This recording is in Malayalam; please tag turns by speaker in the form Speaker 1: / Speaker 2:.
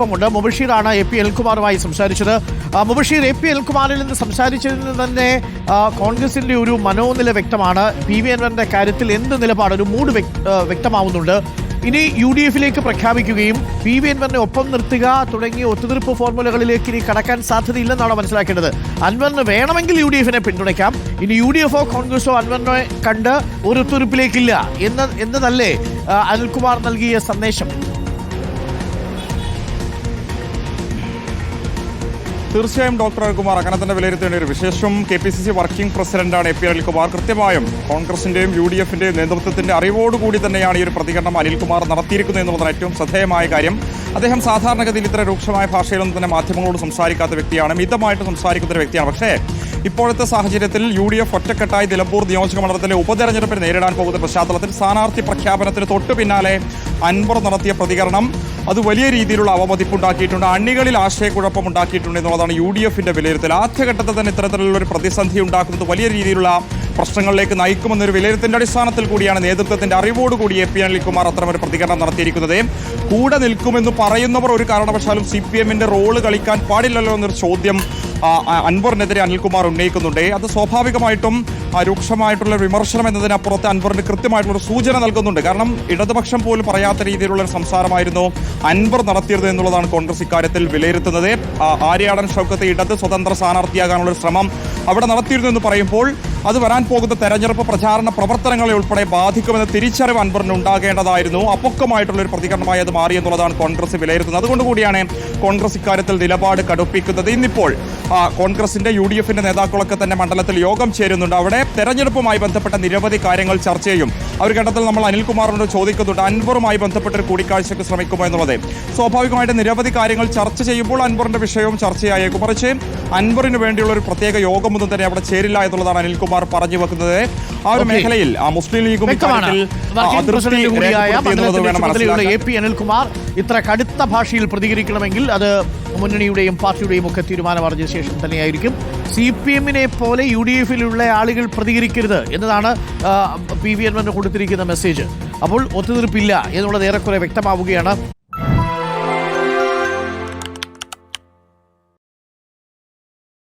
Speaker 1: ണ്ട് മുബഷീറാണ് എ പി എൽകുമാറുമായി സംസാരിച്ചത്. മുബഷീർ എ പി എൽകുമാറിൽ നിന്ന് സംസാരിച്ചതിൽ തന്നെ കോൺഗ്രസിന്റെ ഒരു മനോനില വ്യക്തമാണ്. പി വി അൻവറിന്റെ കാര്യത്തിൽ എന്ത് നിലപാട് ഒരു മൂഡ് വ്യക്തമാവുന്നുണ്ട്. ഇനി യു ഡി എഫിലേക്ക് പ്രഖ്യാപിക്കുകയും പി വി അൻവറിനെ ഒപ്പം നിർത്തുക തുടങ്ങിയ ഒത്തുതീർപ്പ് ഫോർമുലകളിലേക്ക് ഇനി കടക്കാൻ സാധ്യതയില്ലെന്നാണ് മനസ്സിലാക്കേണ്ടത്? അൻവറിന് വേണമെങ്കിൽ യു ഡി എഫിനെ പിന്തുണയ്ക്കാം. ഇനി യു ഡി എഫോ കോൺഗ്രസോ അൻവറിനെ കണ്ട് ഒരു ഒത്തുതീർപ്പിലേക്കില്ല എന്ന എന്നതല്ലേ അനിൽകുമാർ നൽകിയ സന്ദേശം?
Speaker 2: തീർച്ചയായും ഡോക്ടർ അനിൽകുമാർ അങ്ങനെ തന്നെ വിലയിരുത്തേണ്ട ഒരു വിശേഷം. K P C C working പ്രസിഡന്റാണ് എ പി അനിൽകുമാർ. കൃത്യമായും കോൺഗ്രസിന്റെയും യു ഡി എഫിന്റെയും നേതൃത്വത്തിന്റെ അറിവോടുകൂടി തന്നെയാണ് ഈ ഒരു പ്രതികരണം അനിൽകുമാർ നടത്തിയിരിക്കുന്നത് എന്നുള്ളതാണ് ഏറ്റവും ശ്രദ്ധേയമായ കാര്യം. അദ്ദേഹം സാധാരണഗതിയിൽ ഇത്ര രൂക്ഷമായ ഭാഷയിലൊന്നും തന്നെ മാധ്യമങ്ങളോട് സംസാരിക്കാത്ത വ്യക്തിയാണ് മിതമായിട്ട് സംസാരിക്കുന്ന ഒരു വ്യക്തിയാണ്. പക്ഷേ ഇപ്പോഴത്തെ സാഹചര്യത്തിൽ യു ഡി എഫ് ഒറ്റക്കെട്ടായി നിലമ്പൂർ നിയോജക മണ്ഡലത്തിലെ ഉപതെരഞ്ഞെടുപ്പിനെ നേരിടാൻ പോകുന്ന പശ്ചാത്തലത്തിൽ സ്ഥാനാർത്ഥി പ്രഖ്യാപനത്തിന് തൊട്ടു പിന്നാലെ അൻവർ നടത്തിയ പ്രതികരണം. അത് വലിയ രീതിയിലുള്ള അവമതിപ്പുണ്ടാക്കിയിട്ടുണ്ട്. അണികളിൽ ആശയക്കുഴപ്പം ഉണ്ടാക്കിയിട്ടുണ്ട് എന്നുള്ളതാണ് യു ഡി എഫിന്റെ വിലയിരുത്തൽ. ആദ്യഘട്ടത്തിൽ തന്നെ ഇത്തരത്തിലുള്ള ഒരു പ്രതിസന്ധി ഉണ്ടാക്കുന്നത് വലിയ രീതിയിലുള്ള പ്രശ്നങ്ങളിലേക്ക് നയിക്കുമെന്നൊരു വിലയിരുത്തലിന്റെ അടിസ്ഥാനത്തിൽ കൂടിയാണ് നേതൃത്വത്തിന്റെ അറിവോടുകൂടി എ പി അനിൽകുമാർ അത്തരമൊരു പ്രതികരണം നടത്തിയിരിക്കുന്നത്. കൂടെ നിൽക്കുമെന്ന് പറയുന്നവർ ഒരു കാരണവശാലും സി പി എമ്മിന്റെ റോൾ കളിക്കാൻ പാടില്ലല്ലോ എന്നൊരു ചോദ്യം അൻവറിനെതിരെ അനിൽകുമാർ ഉന്നയിക്കുന്നുണ്ട്. അത് സ്വാഭാവികമായിട്ടും രൂക്ഷമായിട്ടുള്ള വിമർശനം എന്നതിനപ്പുറത്ത് അൻവറിന് കൃത്യമായിട്ടുള്ള സൂചന നൽകുന്നുണ്ട്. കാരണം ഇടതുപക്ഷം പോലും പറയാത്ത രീതിയിലുള്ള ഒരു സംസാരമായിരുന്നു അൻവർ നടത്തിയത് എന്നുള്ളതാണ് കോൺഗ്രസ് ഇക്കാര്യത്തിൽ വിലയിരുത്തുന്നത്. ആര്യാടൻ ഷൗക്കത്ത് ഇടത് സ്വതന്ത്ര സ്ഥാനാർത്ഥിയാകാനുള്ള ശ്രമം അവിടെ നടത്തിയിരുന്നു എന്ന് പറയുമ്പോൾ അത് വരാൻ പോകുന്ന തെരഞ്ഞെടുപ്പ് പ്രചാരണ പ്രവർത്തനങ്ങളെ ഉൾപ്പെടെ ബാധിക്കുമെന്ന തിരിച്ചറിവ് അൻവറിന് ഉണ്ടാകേണ്ടതായിരുന്നു അപ്പൊക്കമായിട്ടുള്ള ഒരു പ്രതികരണമായി അത് മാറിയെന്നുള്ളതാണ് കോൺഗ്രസ് വിലയിരുത്തുന്നത്. അതുകൊണ്ട് കൂടിയാണ് കോൺഗ്രസ് ഇക്കാര്യത്തിൽ നിലപാട് കടുപ്പിക്കുന്നത്. ഇന്നിപ്പോൾ കോൺഗ്രസിന്റെ യു ഡി എഫിന്റെ നേതാക്കളൊക്കെ തന്നെ മണ്ഡലത്തിൽ യോഗം ചേരുന്നുണ്ട്. അവിടെ തെരഞ്ഞെടുപ്പുമായി ബന്ധപ്പെട്ട നിരവധി കാര്യങ്ങൾ ചർച്ച ചെയ്യും. അവർ ഘട്ടത്തിൽ നമ്മൾ അനിൽകുമാറിനോട് ചോദിക്കുന്നുണ്ട് അൻവറുമായി ബന്ധപ്പെട്ട ഒരു കൂടിക്കാഴ്ചയ്ക്ക് ശ്രമിക്കുമോ എന്നുള്ളത്. സ്വാഭാവികമായിട്ട് നിരവധി കാര്യങ്ങൾ ചർച്ച ചെയ്യുമ്പോൾ അൻവറിന്റെ വിഷയവും ചർച്ചയായേക്കും. മറിച്ച് അൻവറിന് വേണ്ടിയുള്ള ഒരു പ്രത്യേക യോഗമൊന്നും തന്നെ അവിടെ ചേരില്ല എന്നുള്ളതാണ് അനിൽകുമാർ പറഞ്ഞു വെക്കുന്നത്. ആ ഒരു മേഖലയിൽ ആ മുസ്ലിം ലീഗും
Speaker 1: എ പി അനിൽകുമാർ ഇത്ര കടുത്ത ഭാഷയിൽ പ്രതികരിക്കണമെങ്കിൽ അത് മുന്നണിയുടെയും പാർട്ടിയുടെയും ഒക്കെ തീരുമാനമറിഞ്ഞ ശേഷം തന്നെയായിരിക്കും. സി പി എമ്മിനെ പോലെ യു ഡി എഫിലുള്ള ആളുകൾ പ്രതികരിക്കരുത് എന്നതാണ് പി വി എൻവന് കൊടുത്തിരിക്കുന്ന മെസ്സേജ്. അപ്പോൾ ഒത്തുതീർപ്പില്ല എന്നുള്ളത് ഏറെക്കുറെ വ്യക്തമാവുകയാണ്.